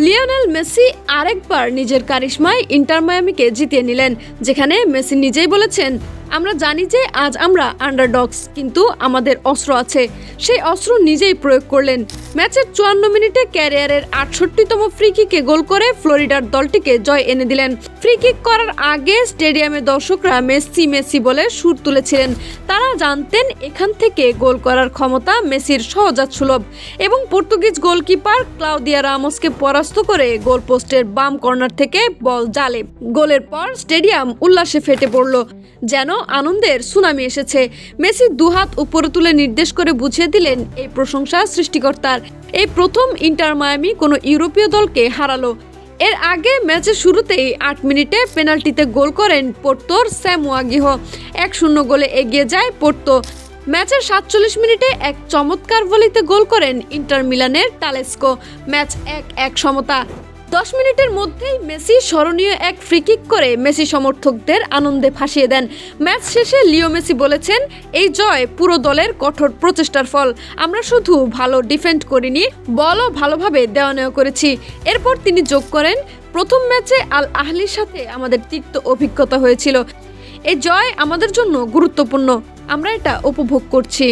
Lionel Messi আরেকবার নিজের কারিশমায় inter মায়ামিকে জিতিয়ে নিলেন যেখানে মেসি নিজেই বলেছেন আমরা জানি যে আজ আমরা আন্ডারডগস কিন্তু আমাদের অস্ত্র আছে। সেই অস্ত্র নিজেই প্রয়োগ করলেন। ম্যাচের চুয়ান্ন মিনিটে ক্যারিয়ারের আটষট্টিতম ফ্রি কিকে গোল করে ফ্লোরিডার দলটিকে জয় এনে দিলেন। ফ্রি কিক করার আগে স্টেডিয়ামে দর্শকরা মেসি মেসি বলে সুর তুলেছিলেন। তারা জানতেন এখান থেকে গোল করার ক্ষমতা মেসির সহজাত সুলভ এবং পর্তুগিজ গোলকিপার ক্লাউদিয়া রামোসকে পরাস্ত করে গোল পোস্টের বাম কর্নার থেকে বল জালে। গোলের পর স্টেডিয়াম উল্লাসে ফেটে পড়ল। যেন আনন্দের সুনামি এসেছে। মেসি দুহাত উপরে তুলে নির্দেশ করে বুঝিয়ে দিলেন এই প্রশংসা সৃষ্টিকর্তার। এই প্রথম ইন্টার মায়ামি কোনো ইউরোপীয় দলকে হারালো। এর আগে ম্যাচের শুরুতেই আট মিনিটে পেনাল্টিতে গোল করেন পোর্তোর স্যামুয়াগিহ এক শূন্য গোলে এগিয়ে যায় পোর্তো। ম্যাচের সাতচল্লিশ মিনিটে এক চমৎকার ভলিতে গোল করেন ইন্টার মিলানের টালেস্কো ম্যাচ এক এক সমতা। দশ মিনিটের মধ্যেই মেসি স্মরণীয় এক ফ্রিকিক করে মেসি সমর্থকদের আনন্দে ভাসিয়ে দেন। ম্যাচ শেষে লিও মেসি বলেছেন, এই জয় পুরো দলের কঠোর প্রচেষ্টার ফল। আমরা শুধু ভালো ডিফেন্ড করিনি, বলও ভালোভাবে দেওয়া নেওয়া করেছি। এরপর তিনি যোগ করেন, প্রথম ম্যাচে আল আহলির সাথে আমাদের তিক্ত অভিজ্ঞতা হয়েছিল। এই জয় আমাদের জন্য গুরুত্বপূর্ণ। আমরা এটা উপভোগ করছি।